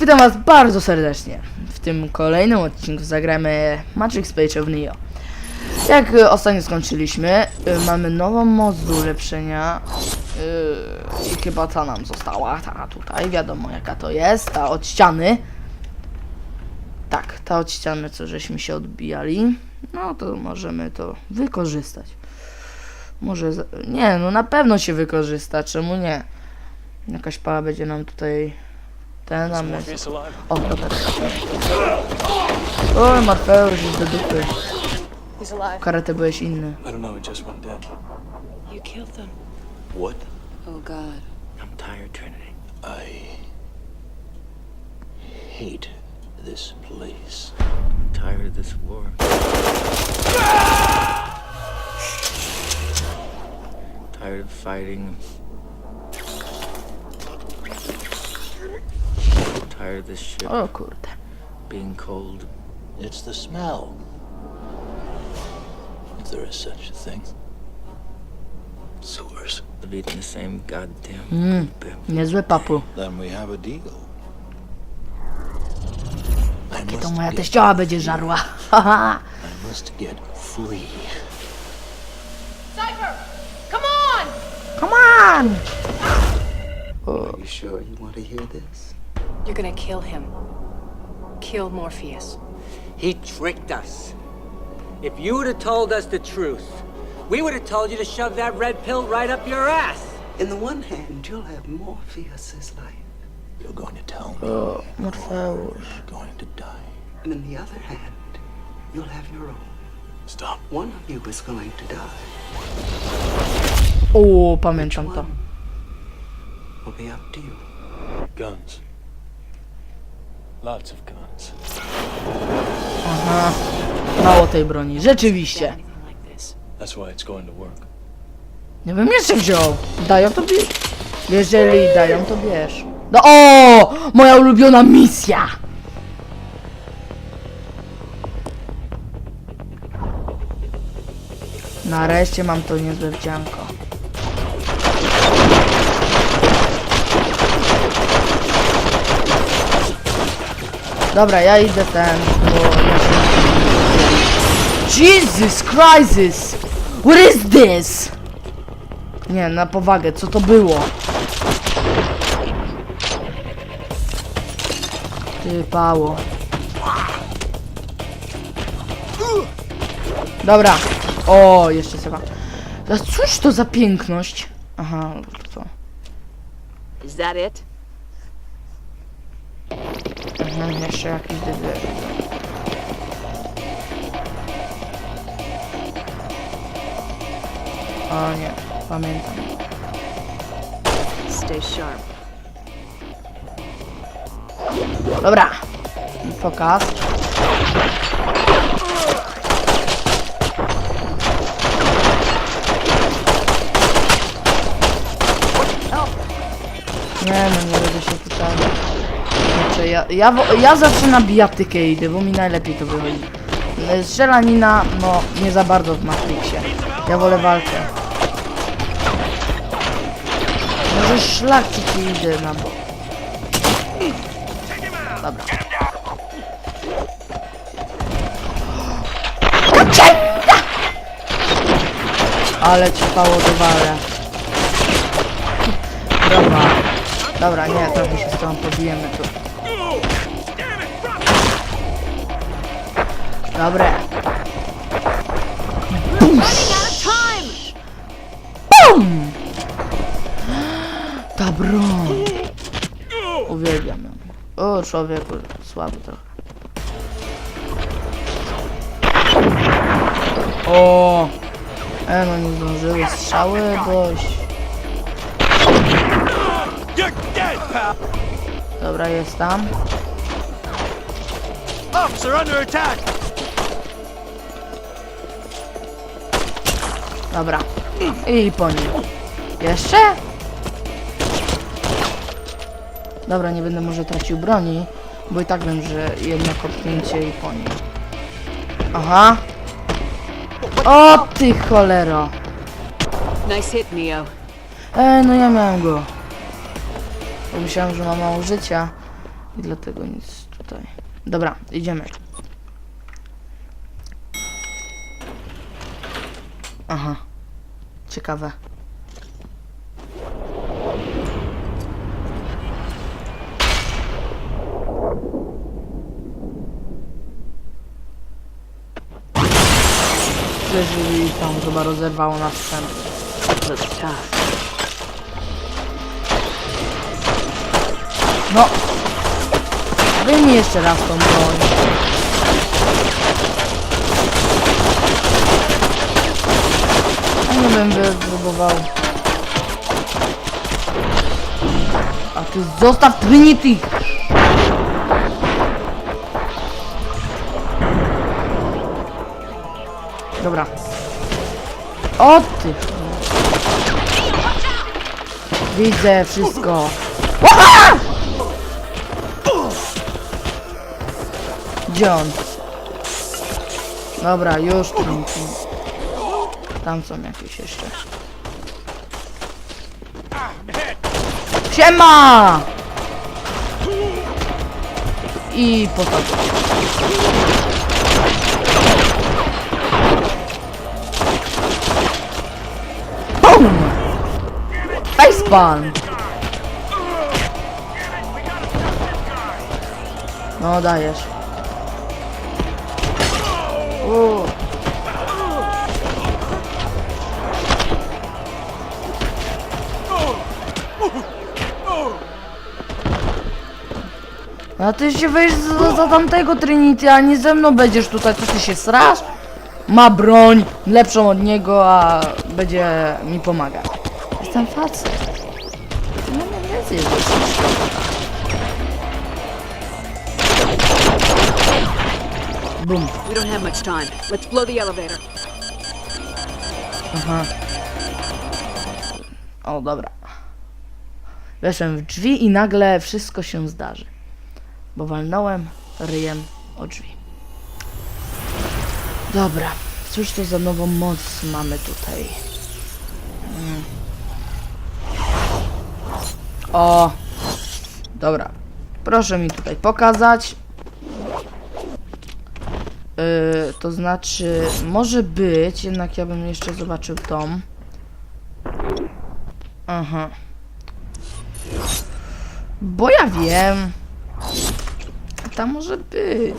Witam was bardzo serdecznie. W tym kolejnym odcinku zagramy Matrix Page of Neo. Jak y, ostatnio skończyliśmy, y, mamy nową moc do ulepszenia. y, I chyba ta nam została, ta tutaj, wiadomo jaka to jest, ta od ściany. Tak, ta od ściany, co żeśmy się odbijali. No to możemy to wykorzystać. Może, nie, no na pewno się wykorzysta, czemu nie? Jakaś pała będzie nam tutaj ten, a oh, my... Morpheus alive? O, dobra. O, Morfeusz, już do dupy. He's alive. Karatę byłeś inny. I don't know, he just went dead. You killed them. What? Oh God. I'm tired, Trinity. I hate this place. I'm tired of this war. tired of fighting. Tired of this ship O kurde. being cold. It's the smell. If there is such a thing. Sewers. Of eating the same goddamn Mm. Niezły papu. Then we have a deal. I To must, moja get, teścioła będzie żarła. I must get free. Cypher! Come on! Come on! Are you sure you want to hear this? You're gonna kill him. Kill Morpheus. He tricked us. If you would have told us the truth, we would have told you to shove that red pill right up your ass. In the one hand, you'll have Morpheus's life, You're going to tell me oh, O, Morfeusz. you're going to die. and in the other hand, you'll have your own. Stop. One of you is going to die. O, pamiętam to. One will be up to you. Guns. Lots of guns. Aha. Mało tej broni. Rzeczywiście. That's why it's going to work. Nie bym jeszcze wziął. Dają to bierz. Jeżeli dają to bierz. No o! Moja ulubiona misja! Nareszcie mam to niezłe wdzianko. Dobra, ja idę ten, bo. Jesus Christ! What is this? Nie, na powagę, co to było? Ty pało. Dobra. O, jeszcze trzeba. A cóż to za piękność? Aha, to. Is that it? Aha, jeszcze jakiś dywer. O nie, pamiętam. Stay sharp. Dobra. Pokaz. Nie no, nie będę się tutaj. Znaczy, ja, ja, ja zawsze na bijatykę idę, bo mi najlepiej to wychodzi. E, Strzelanina, no nie za bardzo w Matrixie. Ja wolę walkę. Może szlak ci idę na bok. Dobra. Ale ci pało dowalę. Dobra. Dobra, nie, trochę się z tą pobijemy tu. Dobre. Bum! Ta broń. Uwielbiam ją. O, człowieku, słaby trochę. O! E, no nie zdążyły strzały, boś. Dobra, jest tam. Officer under attack! Dobra. I po nim. Jeszcze? Dobra, nie będę może tracił broni, bo i tak wiem, że jedno kopnięcie i po nim. Aha. O ty cholero. Nice hit, Neo. E, no ja miałem go. Bo myślałem, że ma mało życia. I dlatego nic tutaj. Dobra, idziemy. Aha. Ciekawe. Przeżyli tam chyba rozerwało nas sprzęt. No! Wyjmij jeszcze raz tą broń. Nie bym wypróbował. A ty zostaw Trinity! Dobra. O ty! Widzę wszystko. On? Dobra, już Trinity. Tam są jakieś jeszcze. Siema! I potem. BOOM! Facepalm! No dajesz. Uuu. A ty się weź za, za tamtego Trinity, a nie ze mną będziesz tutaj, co ty się srasz? Ma broń, lepszą od niego, a będzie mi pomagać. Jestem facet. No nie więcej Bum. We don't have much time. Let's blow the elevator. Aha. O, dobra. Weszłem w drzwi i nagle wszystko się zdarzy. Bo walnąłem ryjem o drzwi. Dobra. Cóż to za nową moc mamy tutaj? Mm. O! Dobra. Proszę mi tutaj pokazać. Yy, to znaczy, może być, jednak ja bym jeszcze zobaczył tom. Aha. Bo ja wiem. Może być.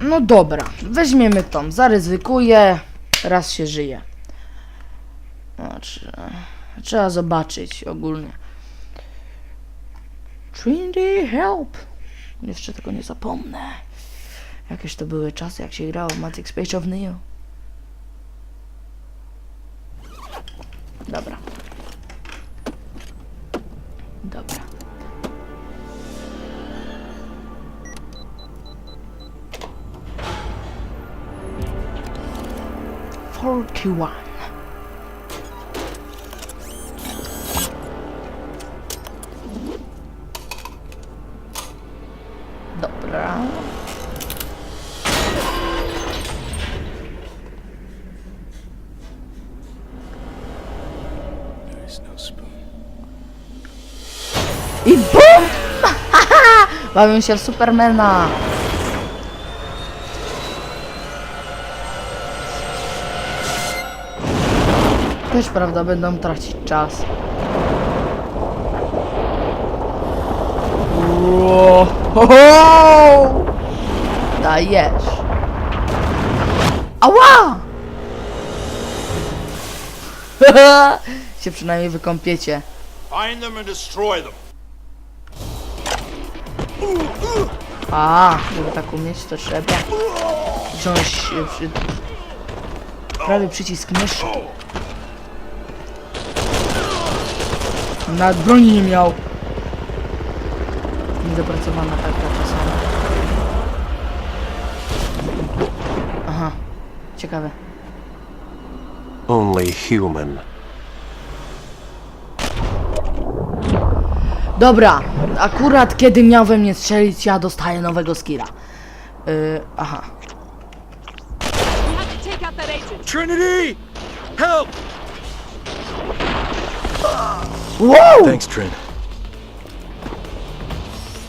No dobra, weźmiemy tom, zaryzykuję, raz się żyje. Znaczy, trzeba zobaczyć ogólnie. Trinity, help! Jeszcze tego nie zapomnę. Jakieś to były czasy, jak się grało w Matrix Page of Neo. Dobra. Dobra. Forty-one. Dobra. I BUM! Bawią się w Supermana. Też prawda, będą tracić czas. Ło, ho, ho! Dajesz. Ała! się przynajmniej wykąpiecie. Find them and destroy them. A, żeby tak umieć, to trzeba wziąć e, przy... prawy przycisk myszy. Nawet broni nie miał. Niedopracowana taka czasami. Aha, ciekawe. Only human. Dobra, akurat kiedy miał we mnie strzelić, ja dostaję nowego skilla. Yy, aha. Trinity! Help! Wow! Thanks, Trin.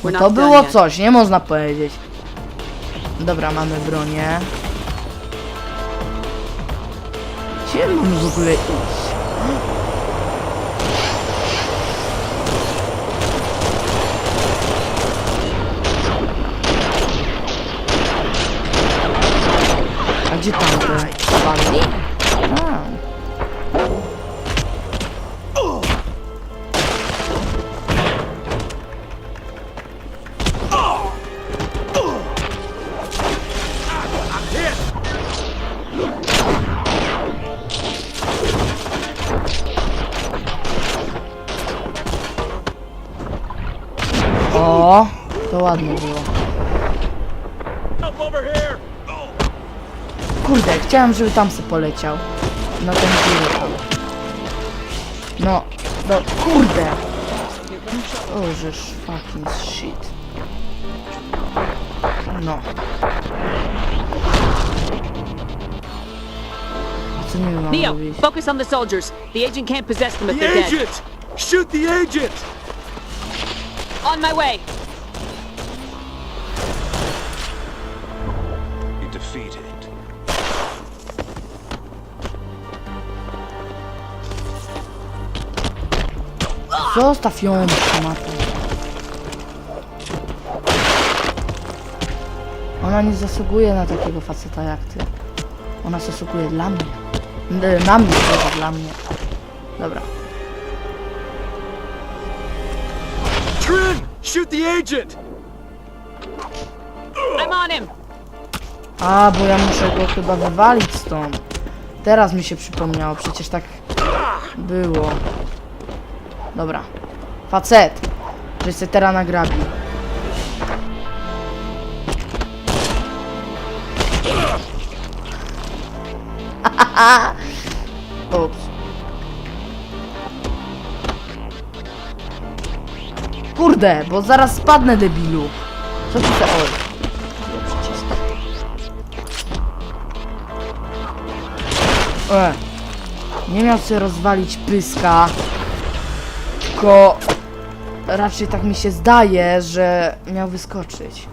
We're To było coś, nie można powiedzieć. Dobra, mamy bronię. Gdzie mamy w ogóle iść? A gdzie tam te? A. Kurde, chciałem, żeby tam se poleciał. Na ten górę tam. No, no, kurde. O, żeż fucking shit. No. Co nie mam Neo, robić? focus on the soldiers. The agent can't possess them if they're dead. Shoot the agent! On my way. You defeated. Zostaw ją, matę. Ona nie zasługuje na takiego faceta jak ty. Ona zasługuje dla mnie. N- Na mnie, tylko dla mnie. Dobra. Trin! Shoot the agent! I'm on him. A, bo ja muszę go chyba wywalić stąd. Teraz mi się przypomniało, przecież tak było. Dobra. Facet, że się teraz nagrabi. Ups. Kurde, bo zaraz spadnę debilu. Co ty za... Oj. Nie miał sobie rozwalić pyska. Tylko raczej tak mi się zdaje, że miał wyskoczyć.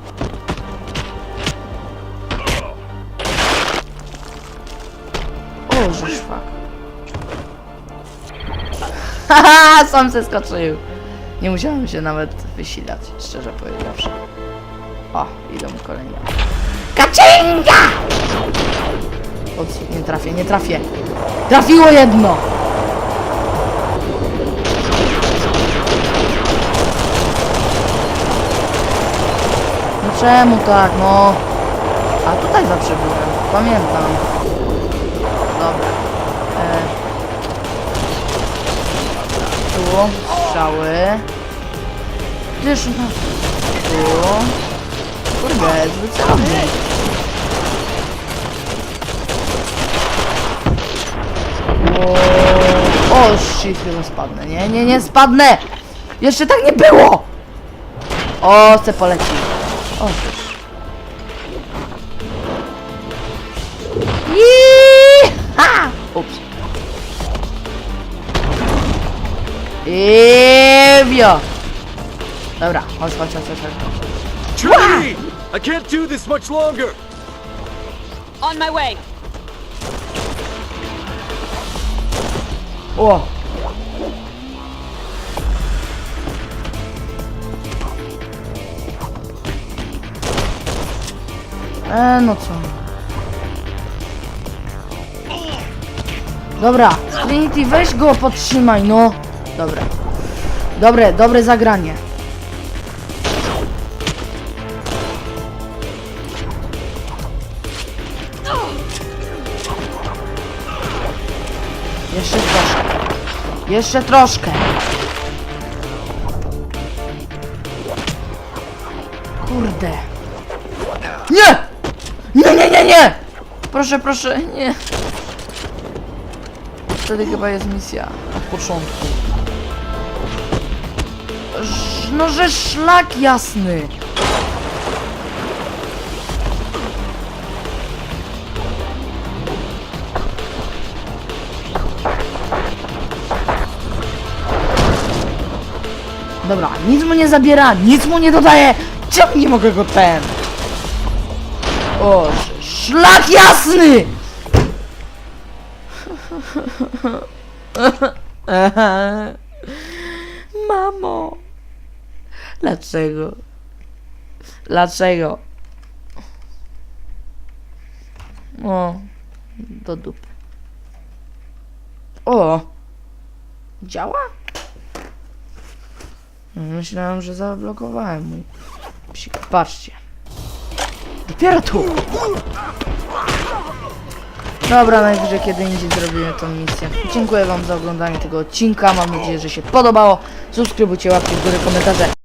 O, że szwak. Haha, sam se skoczył. Nie musiałem się nawet wysilać, szczerze powiedziawszy. O, idą kolejne. Kaczynga! Ops, nie trafię, nie trafię. Trafiło jedno! Czemu tak, no? A tutaj zawsze byłem, pamiętam. Dobra. E... Tu, strzały. Gdzież na... Tu. Kurde, zbyt celownik. O, o shit, chyba spadnę. Nie, nie, nie spadnę! Jeszcze tak nie było! O, se poleci. O, cóż. Ha! Ups. Iwio! Dobra, chodź, chodź, chodź, chodź, chodź. Trinity! I can't do this much longer! On my way. O! E, no co? Dobra, Trinity, weź go podtrzymaj, no. Dobra. Dobre, dobre zagranie. Jeszcze troszkę. Jeszcze troszkę. Proszę, proszę, nie. Wtedy chyba jest misja od początku. Ż- No, że szlak jasny. Dobra, nic mu nie zabiera, nic mu nie dodaje. Czemu nie mogę go ten? O, szlak jasny! Mamo. Dlaczego? Dlaczego? O, do dupy. O! Działa? Myślałem, że zablokowałem mój psik. Patrzcie. Dopiero tu! Dobra, najwyżej kiedy indziej zrobimy tą misję. Dziękuję wam za oglądanie tego odcinka. Mam nadzieję, że się podobało. Subskrybujcie, łapcie w górę, komentarze.